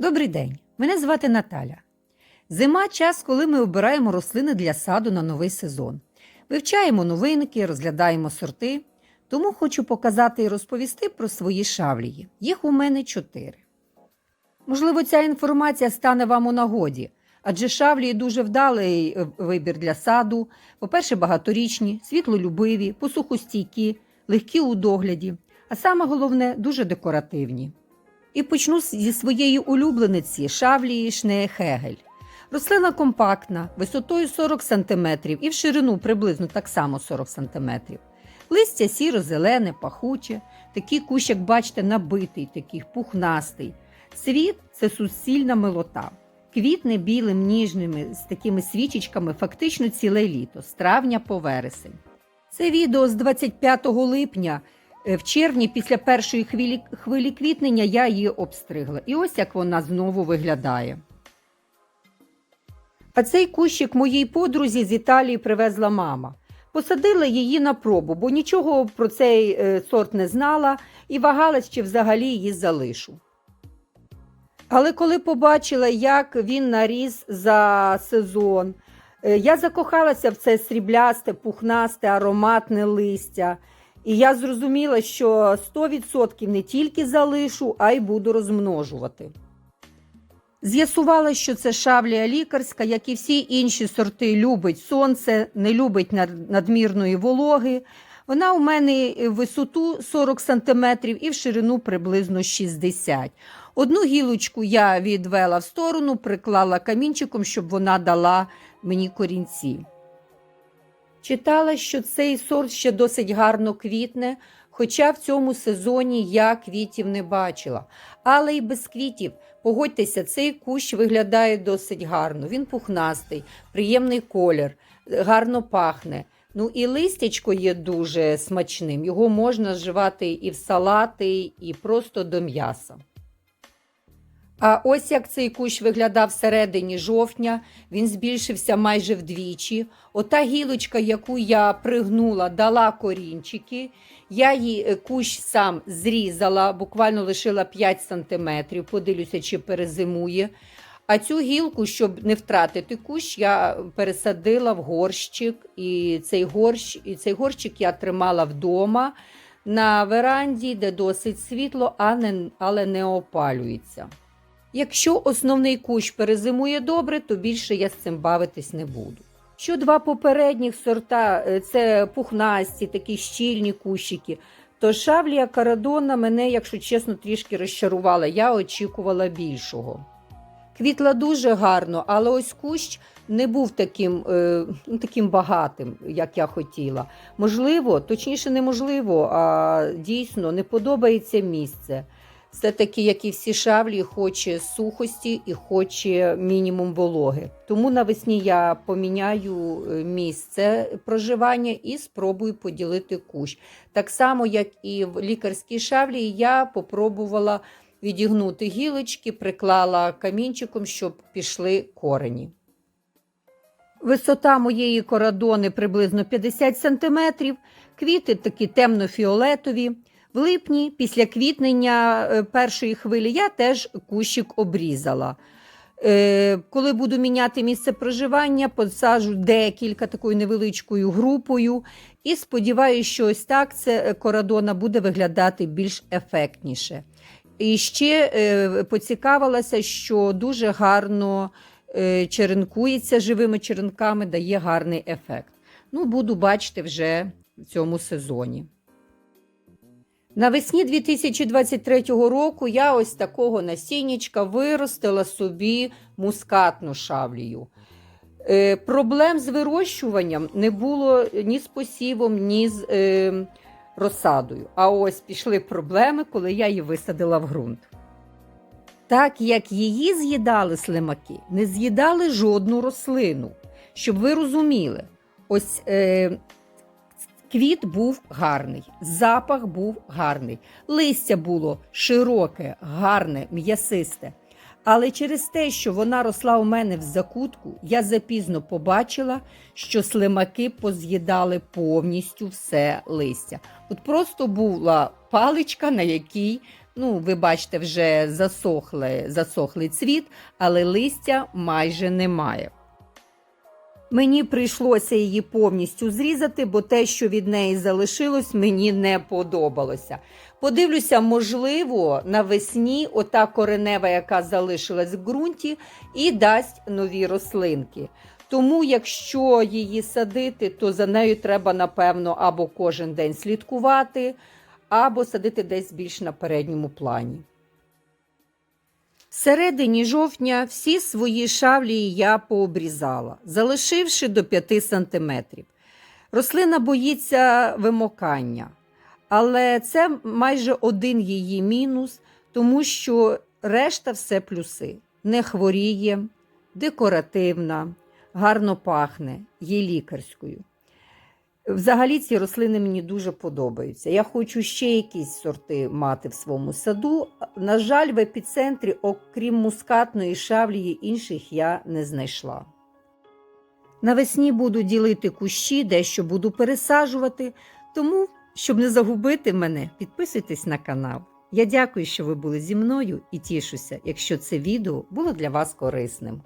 Добрий день, мене звати Наталя. Зима час, коли ми обираємо рослини для саду на новий сезон. Вивчаємо новинки, розглядаємо сорти. Тому хочу показати і розповісти про свої шавлії. Їх у мене чотири. Можливо, ця інформація стане вам у нагоді, адже шавлії дуже вдалий е, вибір для саду. По-перше, багаторічні, світлолюбиві, посухостійкі, легкі у догляді, а саме головне дуже декоративні. І почну зі своєї улюблениці шавлії Шнеехегель. Рослина компактна, висотою 40 см і в ширину приблизно так само 40 см. Листя сіро-зелене, пахуче, такий кущ, як бачите, набитий, такий пухнастий. Світ це суцільна милота. Квітне білим ніжними з такими свічечками фактично ціле літо, з травня по вересень. Це відео з 25 липня. Е, В червні, після першої хвилі, хвилі квітнення, я її обстригла. І ось як вона знову виглядає. А цей кущик моїй подрузі з Італії привезла мама. Посадила її на пробу, бо нічого про цей е, сорт не знала і вагалась, чи взагалі її залишу. Але коли побачила, як він наріс за сезон, е, я закохалася в це сріблясте, пухнасте, ароматне листя. І я зрозуміла, що 100% не тільки залишу, а й буду розмножувати. З'ясувала, що це шавлія лікарська, як і всі інші сорти, любить сонце, не любить надмірної вологи. Вона у мене в висоту 40 см і в ширину приблизно 60 Одну гілочку я відвела в сторону, приклала камінчиком, щоб вона дала мені корінці. Читала, що цей сорт ще досить гарно квітне, хоча в цьому сезоні я квітів не бачила. Але й без квітів, погодьтеся, цей кущ виглядає досить гарно. Він пухнастий, приємний колір, гарно пахне. Ну і листячко є дуже смачним. Його можна вживати і в салати, і просто до м'яса. А ось як цей кущ виглядав всередині жовтня, він збільшився майже вдвічі. Ота гілочка, яку я пригнула, дала корінчики. Я її е, кущ сам зрізала, буквально лишила 5 сантиметрів, подивлюся, чи перезимує. А цю гілку, щоб не втратити кущ, я пересадила в горщик, і цей, горщ, і цей горщик я тримала вдома на веранді, де досить світло, але не опалюється. Якщо основний кущ перезимує добре, то більше я з цим бавитись не буду. Що два попередніх сорта е, це пухнасті, такі щільні кущики, то шавлія карадона мене, якщо чесно, трішки розчарувала. Я очікувала більшого. Квітла дуже гарно, але ось кущ не був таким, е, ну, таким багатим, як я хотіла. Можливо, точніше, неможливо, а дійсно не подобається місце. Все-таки, як і всі шавлі, хоче сухості і хоче мінімум вологи. Тому навесні я поміняю е, місце проживання і спробую поділити кущ. Так само, як і в лікарській шавлі, я попробувала відігнути гілочки, приклала камінчиком, щоб пішли корені. Висота моєї корадони приблизно 50 см, квіти такі темно-фіолетові. В липні, після квітнення е, першої хвилі, я теж кущик обрізала. Е, Коли буду міняти місце проживання, посаджу декілька такою невеличкою групою. І сподіваюся, що ось так це корадона буде виглядати більш ефектніше. І ще е, поцікавилася, що дуже гарно е, черенкується живими черенками, дає гарний ефект. Ну, буду бачити вже в цьому сезоні. Навесні 2023 року я ось такого насіннячка виростила собі мускатну шавлію. Е, проблем з вирощуванням не було ні з посівом, ні з е, розсадою. А ось пішли проблеми, коли я її висадила в ґрунт. Так як її з'їдали слимаки, не з'їдали жодну рослину. Щоб ви розуміли, ось е, Квіт був гарний, запах був гарний, листя було широке, гарне, м'ясисте. Але через те, що вона росла у мене в закутку, я запізно побачила, що слимаки поз'їдали повністю все листя. От просто була паличка, на якій Ну, ви бачите, вже засохли, засохлий цвіт, але листя майже немає. Мені прийшлося її повністю зрізати, бо те, що від неї залишилось, мені не подобалося. Подивлюся, можливо, навесні ота коренева, яка залишилась в ґрунті, і дасть нові рослинки. Тому, якщо її садити, то за нею треба, напевно, або кожен день слідкувати, або садити десь більш на передньому плані. В середині жовтня всі свої шавлії я пообрізала, залишивши до 5 см. Рослина боїться вимокання, але це майже один її мінус, тому що решта все плюси. Не хворіє, декоративна, гарно пахне, є лікарською. Взагалі ці рослини мені дуже подобаються. Я хочу ще якісь сорти мати в своєму саду. На жаль, в епіцентрі, окрім мускатної шавлії, інших я не знайшла. Навесні буду ділити кущі, дещо буду пересаджувати. Тому, щоб не загубити мене, підписуйтесь на канал. Я дякую, що ви були зі мною і тішуся, якщо це відео було для вас корисним.